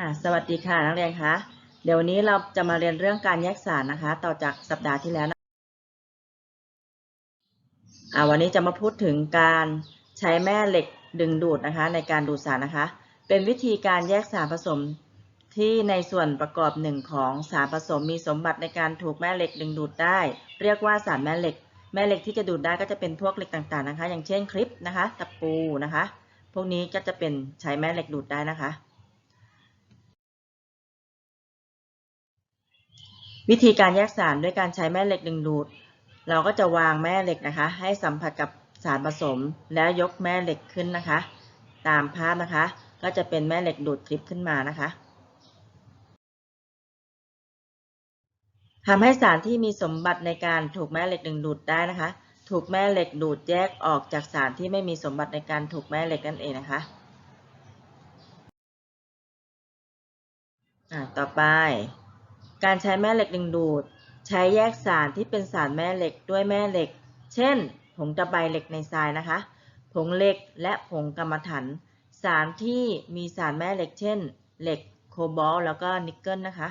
อ่าสวัสดีค่ะนักเรียนคะเดี๋ยววันนี้เราจะมาเรียนเรื่องการแยกสารนะคะ ต่อจากสัปดาห์ที่แล้วนะอ่าวันนี้จะมาพูดถึงการใช้แม่เหล็กดึงดูดนะคะ ในการดูดสารนะคะ เป็นวิธีการแยกสารผสมที่ในส่วนประกอบหนึ่งของสารผสมมีสมบัติในการถูกแม่เหล็กดึงดูดได้ เรียกว่าสารแม่เหล็ก แม่เหล็กที่จะดูดได้ก็จะเป็นพวกเหล็กต่างๆนะคะ อย่างเช่นคลิปนะคะ ตะปูนะคะ พวกนี้ก็จะเป็นใช้แม่เหล็กดูดได้นะคะ วิธีการแยกสารด้วยการใช้แม่เหล็กดึงดูด เราก็จะวางแม่เหล็กนะคะ ให้สัมผัสกับสารผสมแล้วยกแม่เหล็กขึ้นนะคะ ตามภาพนะคะ ก็จะเป็นแม่เหล็กดูดคลิปขึ้นมานะคะทำให้สารที่มีสมบัติในการถูกแม่เหล็กดึงดูดได้นะคะ ถูกแม่เหล็กดูดแยกออกจากสารที่ไม่มีสมบัติในการถูกแม่เหล็กนั่นเองนะคะอ่าต่อไป การใช้แม่เหล็กดึงดูด ใช้แยกสารที่เป็นสารแม่เหล็กด้วยแม่เหล็ก เช่น ผงตะไบเหล็กในทรายนะคะ ผงเหล็กและผงกรรมฐานสารที่มีสารแม่เหล็ก เช่น เหล็กโคบอลแล้วก็นิกเกิลนะคะ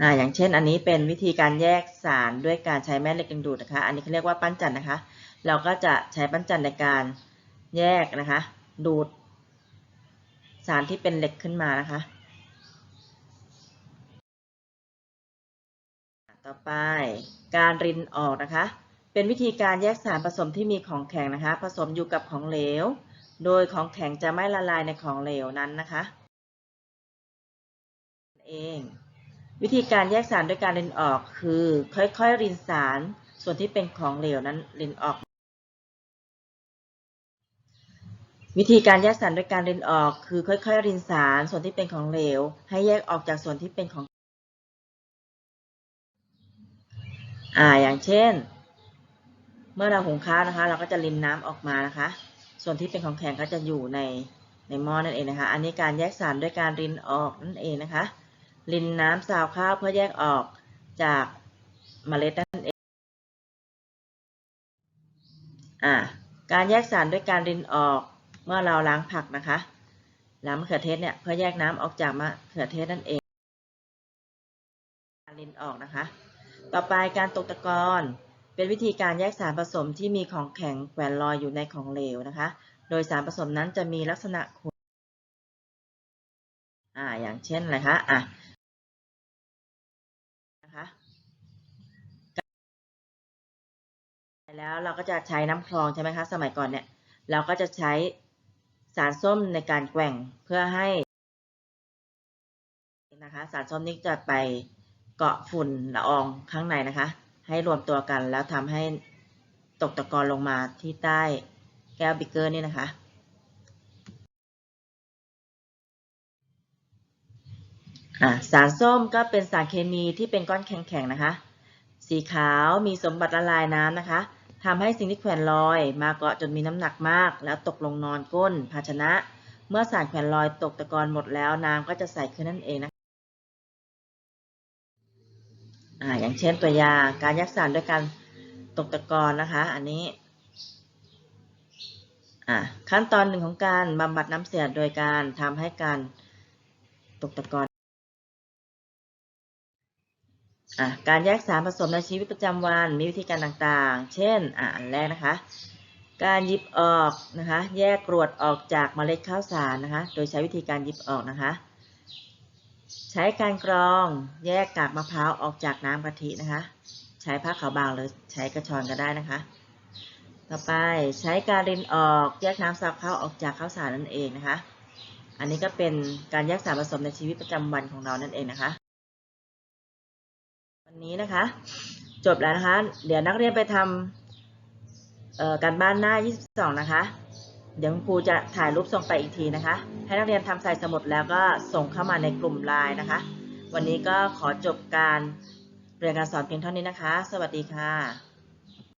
อ่าอย่างเช่นอันนี้เป็นวิธีการแยกสารด้วยการใช้แม่เหล็กดึงดูดนะคะ อันนี้เขาเรียกว่าปั้นจันนะคะ เราก็จะใช้ปั้นจันในการแยกนะคะ ดูด สารที่เป็นเหล็กขึ้นมานะคะ ต่อไปการรินออกนะคะ เป็นวิธีการแยกสารผสมที่มีของแข็งนะคะ ผสมอยู่กับของเหลว โดยของแข็งจะไม่ละลายในของเหลวนั้นนะคะเองวิธีการแยกสารด้วยการรินออกคือ ค่อยๆรินสารส่วนที่เป็นของเหลวนั้นรินออก วิธีการแยกสารด้วยการรินออกคือค่อยๆรินสารส่วนที่เป็นของเหลว ให้แยกออกจากส่วนที่เป็นของอ่าอย่างเช่น เมื่อเราหุงข้าวนะคะ เราก็จะรินน้ำออกมานะคะ ส่วนที่เป็นของแข็งก็จะอยู่ในในหม้อนั่นเองนะคะ อันนี้การแยกสารด้วยการรินออกนั่นเองนะคะรินน้ำซาวข้าวเพื่อแยกออกจากเมล็ดนั่นเองอ่าการแยกสารด้วยการรินออก เมื่อเราล้างผักนะคะล้างมะเขือเทศเนี่ยเพื่อแยกน้ำออกจากมะเขือเทศนั่นเองการรินออกนะคะ ต่อไปการตกตะกอนเป็นวิธีการแยกสารผสมที่มีของแข็งแขวนลอยอยู่ในของเหลวนะคะ โดยสารผสมนั้นจะมีลักษณะขุ่นอ่าอย่างเช่นอะไรคะอะนะคะแล้วเราก็จะใช้น้ำคลองใช่ไหมคะ สมัยก่อนเนี่ย เราก็จะใช้ สารส้มในการแกว่งเพื่อให้นะคะสารส้มนี้จะไปเกาะฝุ่นละอองข้างในนะคะ ให้รวมตัวกันแล้วทำให้ตกตะกอนลงมาที่ใต้แก้วบิกเกอร์นี่นะคะอะสารส้มก็เป็นสารเคมีที่เป็นก้อนแข็งๆนะคะ สีขาวมีสมบัติละลายน้ำนะคะ ทำให้สิ่งที่แขวนลอยมาเกาะจนมีน้ำหนักมาก แล้วตกลงนอนก้น ภาชนะ เมื่อสารแขวนลอยตกตะกอนหมดแล้วน้ำก็จะใสขึ้นนั่นเองนะคะอ่าอย่างเช่นตัวอย่างการยักสารด้วยการตกตะกอนนะคะ อันนี้อ่าขั้นตอนหนึ่งของการบำบัดน้ำเสียโดยการทำให้การตกตะกอน การแยกสารผสมในชีวิตประจำวันมีวิธีการต่างๆ เช่นอะอันแรกนะคะ การหยิบออกนะคะ แยกกรวดออกจากเมล็ดข้าวสารนะคะ โดยใช้วิธีการหยิบออกนะคะ ใช้การกรองแยกกากมะพร้าวออกจากน้ำกะทินะคะ ใช้ผ้าขาวบางหรือใช้กระชอนก็ได้นะคะ ต่อไปใช้การรินออกแยกน้ำซับข้าวออกจากข้าวสารนั่นเองนะคะ อันนี้ก็เป็นการแยกสารผสมในชีวิตประจำวันของเรานั่นเองนะคะ วันนี้นะคะ จบแล้วนะคะ เดี๋ยวนักเรียนไปทำการบ้านหน้า 22 นะคะ เดี๋ยวคุณครูจะถ่ายรูปส่งไปอีกทีนะคะ ให้นักเรียนทำใส่สมุดแล้วก็ส่งเข้ามาในกลุ่มไลน์นะคะ วันนี้ก็ขอจบการเรียนการสอนเพียงเท่านี้นะคะ สวัสดีค่ะ